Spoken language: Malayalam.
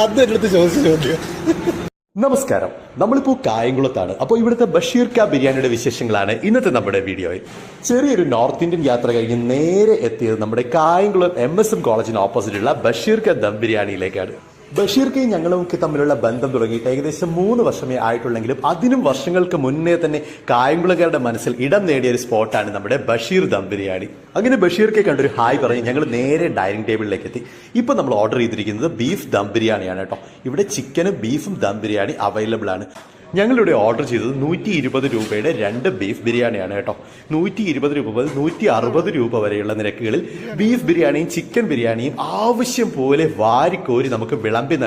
അന്ന് ചോദിച്ച ചോദ്യം. നമസ്കാരം. നമ്മളിപ്പോൾ കായംകുളത്താണ്. അപ്പോൾ ഇവിടുത്തെ ബഷീർ കാ ബിരിയാണിയുടെ വിശേഷങ്ങളാണ് ഇന്നത്തെ നമ്മുടെ വീഡിയോയിൽ. ചെറിയൊരു നോർത്ത് ഇന്ത്യൻ യാത്ര കഴിഞ്ഞ് നേരെ എത്തിയത് നമ്മുടെ കായംകുളം എം എസ് എം കോളേജിന് ഓപ്പോസിറ്റുള്ള ബഷീർ കാ ദം ബിരിയാണിയിലേക്കാണ്. ബഷീർ ഞങ്ങളും ഞങ്ങളുമൊക്കെ തമ്മിലുള്ള ബന്ധം തുടങ്ങിയിട്ട് ഏകദേശം മൂന്ന് വർഷമേ ആയിട്ടുള്ളെങ്കിലും അതിനും വർഷങ്ങൾക്ക് മുന്നേ തന്നെ കായംകുളക്കാരുടെ മനസ്സിൽ ഇടം നേടിയ ഒരു സ്പോട്ടാണ് നമ്മുടെ ബഷീർ ദം ബിരിയാണി. അങ്ങനെ ബഷീർക്കെ കണ്ടൊരു ഹായ് പറഞ്ഞ് ഞങ്ങൾ നേരെ ഡൈനിങ് ടേബിളിലേക്ക് എത്തി ഇപ്പൊ നമ്മൾ ഓർഡർ ചെയ്തിരിക്കുന്നത് ബീഫ് ദം ബിരിയാണിയാണ് കേട്ടോ. ഇവിടെ ചിക്കനും ബീഫും ദം ബിരിയാണി അവൈലബിൾ ആണ്. ഞങ്ങളിവിടെ ഓർഡർ ചെയ്തത് നൂറ്റി ഇരുപത് രൂപയുടെ രണ്ട് ബീഫ് ബിരിയാണിയാണ് കേട്ടോ. നൂറ്റി ഇരുപത് രൂപ മുതൽ നൂറ്റി അറുപത് രൂപ വരെയുള്ള നിരക്കുകളിൽ ബീഫ് ബിരിയാണിയും ചിക്കൻ ബിരിയാണിയും ആവശ്യം പോലെ വാരിക്കോരി നമുക്ക് വിളമ്പി